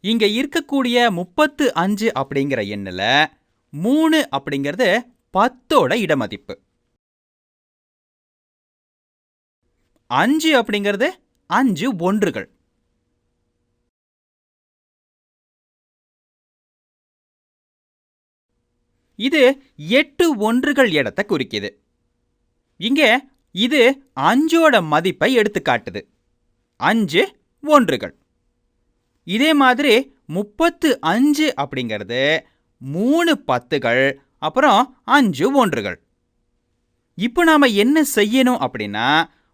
இங்க இருக்கக்கூடிய முப்பத்து அஞ்சு அப்படிங்கிற எண்ணில் மூணு அப்படிங்கிறது பத்தோட இடமதிப்பு. அஞ்சு அப்படிங்கிறது அஞ்சு ஒன்றுகள். இது எட்டு ஒன்றுகள் இடத்தை குறிக்குது. இங்க இது அஞ்சோட மதிப்பை எடுத்துக்காட்டுது. அஞ்சு ஒன்றுகள். இதே மாதிரி முப்பத்து அஞ்சு அப்படிங்கிறது மூணு பத்துகள் அப்புறம் அஞ்சு ஒன்றுகள். இப்போ நாம் என்ன செய்யணும் அப்படின்னா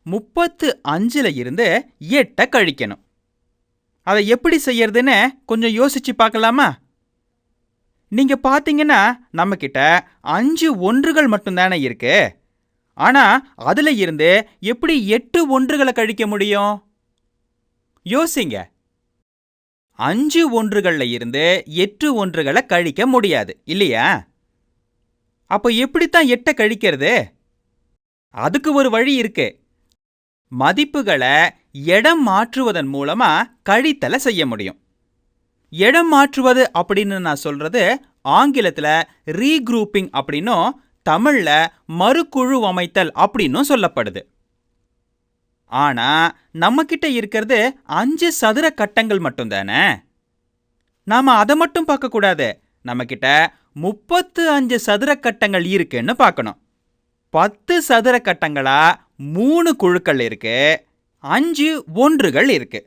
முப்பத்து அஞ்சில் இருந்து எட்டை கழிக்கணும். அதை எப்படி செய்யறதுன்னு கொஞ்சம் யோசிச்சு பார்க்கலாமா? நீங்கள் பார்த்தீங்கன்னா நம்மக்கிட்ட அஞ்சு ஒன்றுகள் மட்டும்தானே இருக்கு. ஆனா அதுல இருந்து எப்படி எட்டு ஒன்றுகளை கழிக்க முடியும்? யோசிங்க. அஞ்சு ஒன்றுகள்ல இருந்து எட்டு ஒன்றுகளை கழிக்க முடியாது இல்லையா? அப்போ எப்படித்தான் எட்டை கழிக்கிறது? அதுக்கு ஒரு வழி இருக்கு. மதிப்புகளை இடம் மாற்றுவதன் மூலமா கழித்தலை செய்ய முடியும். இடம் மாற்றுவது அப்படின்னு நான் சொல்றது ஆங்கிலத்துல ரீக்ரூப்பிங் அப்படின்னும் தமிழ்ல மறுக்குழு அமைத்தல் அப்படின்னும் சொல்லப்படுது. ஆனா நம்மக்கிட்ட இருக்கிறது அஞ்சு சதுர கட்டங்கள் மட்டும்தானே? நாம அதை மட்டும் பார்க்கக்கூடாது. நம்மக்கிட்ட முப்பத்து அஞ்சு சதுர கட்டங்கள் இருக்குன்னு பார்க்கணும். பத்து சதுர கட்டங்களா மூணு குழுக்கள் இருக்கு அஞ்சு ஒன்றுகள் இருக்கு.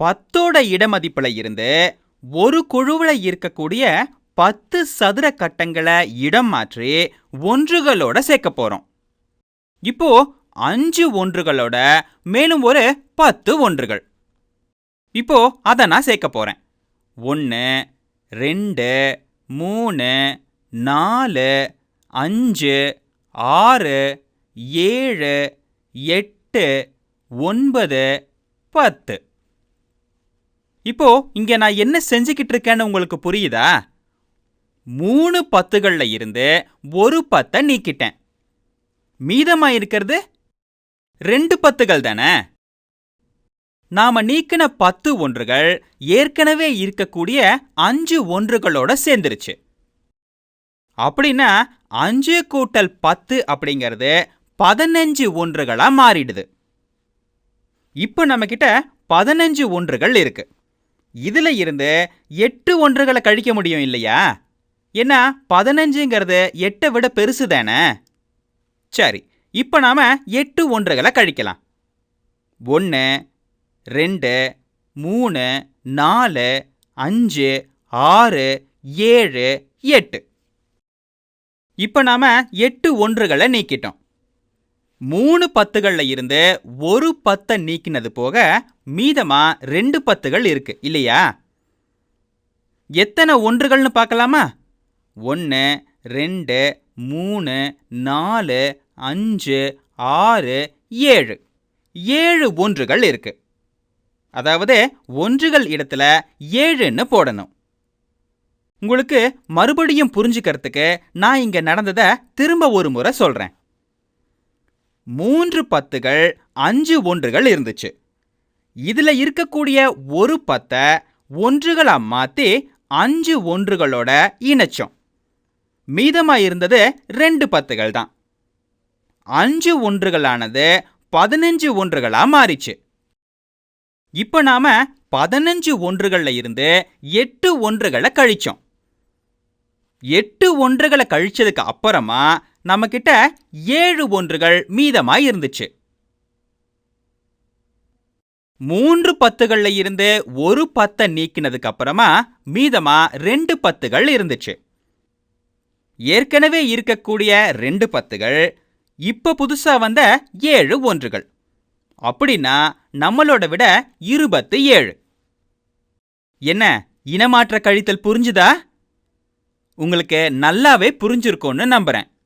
பத்தோட இடமதிப்புல இருந்து ஒரு குழுவில் இருக்கக்கூடிய பத்து சதுர கட்டங்களை இடம் மாற்றி ஒன்றுகளோட சேர்க்க போறோம். இப்போ அஞ்சு ஒன்றுகளோட மேலும் ஒரு பத்து ஒன்றுகள். இப்போ அதை நான் சேர்க்க போறேன். ஒன்று ரெண்டு மூணு நாலு அஞ்சு ஆறு ஏழு எட்டு ஒன்பது பத்து. இப்போ இங்கே நான் என்ன செஞ்சுக்கிட்டு இருக்கேன்னு உங்களுக்கு புரியுதா? மூணு பத்துகளில் இருந்து ஒரு பத்தை நீக்கிட்டேன். மீதமா இருக்கிறது ரெண்டு பத்துகள் தானே? நாம நீக்கின பத்து ஒன்றுகள் ஏற்கனவே இருக்கக்கூடிய அஞ்சு ஒன்றுகளோட சேர்ந்துருச்சு. அப்படின்னா அஞ்சு கூட்டல் பத்து அப்படிங்கிறது பதினஞ்சு ஒன்றுகளா மாறிடுது. இப்போ நம்ம கிட்ட பதினஞ்சு ஒன்றுகள் இருக்கு. இதுல இருந்து எட்டு ஒன்றுகளை கழிக்க முடியும் இல்லையா? ஏன்னா பதினஞ்சுங்கிறது எட்டை விட பெருசு தானே? சரி இப்போ நாம எட்டு ஒன்றுகளை கழிக்கலாம். ஒன்று ரெண்டு மூணு நாலு அஞ்சு ஆறு ஏழு எட்டு. இப்போ நாம எட்டு ஒன்றுகளை நீக்கிட்டோம். மூணு பத்துகளில் இருந்து ஒரு பத்தை நீக்கினது போக மீதமா ரெண்டு பத்துகள் இருக்கு இல்லையா? எத்தனை ஒன்றுகள்னு பார்க்கலாமா? ஒன்று ரெண்டு மூணு நாலு அஞ்சு ஆறு ஏழு. ஏழு ஒன்றுகள் இருக்கு. அதாவது ஒன்றுகள் இடத்துல ஏழுன்னு போடணும். உங்களுக்கு மறுபடியும் புரிஞ்சுக்கிறதுக்கு நான் இங்கே நடந்ததை திரும்ப ஒரு முறை சொல்கிறேன் மூன்று பத்துகள் அஞ்சு ஒன்றுகள் இருந்துச்சு. இதுல இருக்கக்கூடிய ஒரு பத்தை ஒன்றுகளாக மாற்றி அஞ்சு ஒன்றுகளோட இணைச்சோம். மீதமா இருந்தது ரெண்டு பத்துகள் தான் அஞ்சு ஒன்றுகளானது பதினஞ்சு ஒன்றுகளா மாறிச்சு. இப்ப நாம பதினஞ்சு ஒன்றுகள்ல இருந்து எட்டு ஒன்றுகளை கழிச்சோம். எட்டு ஒன்றுகளை கழிச்சதுக்கு அப்புறமா நம்ம கிட்ட ஏழு ஒன்றுகள் மீதமாக இருந்துச்சு மூன்று பத்துகள்ல இருந்து ஒரு பத்தை நீக்கினதுக்கு அப்புறமா மீதமா ரெண்டு பத்துகள் இருந்துச்சு. ஏற்கனவே இருக்கக்கூடிய ரெண்டு பத்துகள் இப்ப புதுசா வந்த ஏழு ஒன்றுகள். அப்படின்னா நம்மளோட விட இருபத்து ஏழு. என்ன இனமாற்ற கழித்தல் புரிஞ்சுதா? உங்களுக்கு நல்லாவே புரிஞ்சிருக்கும்னு நம்புறேன்.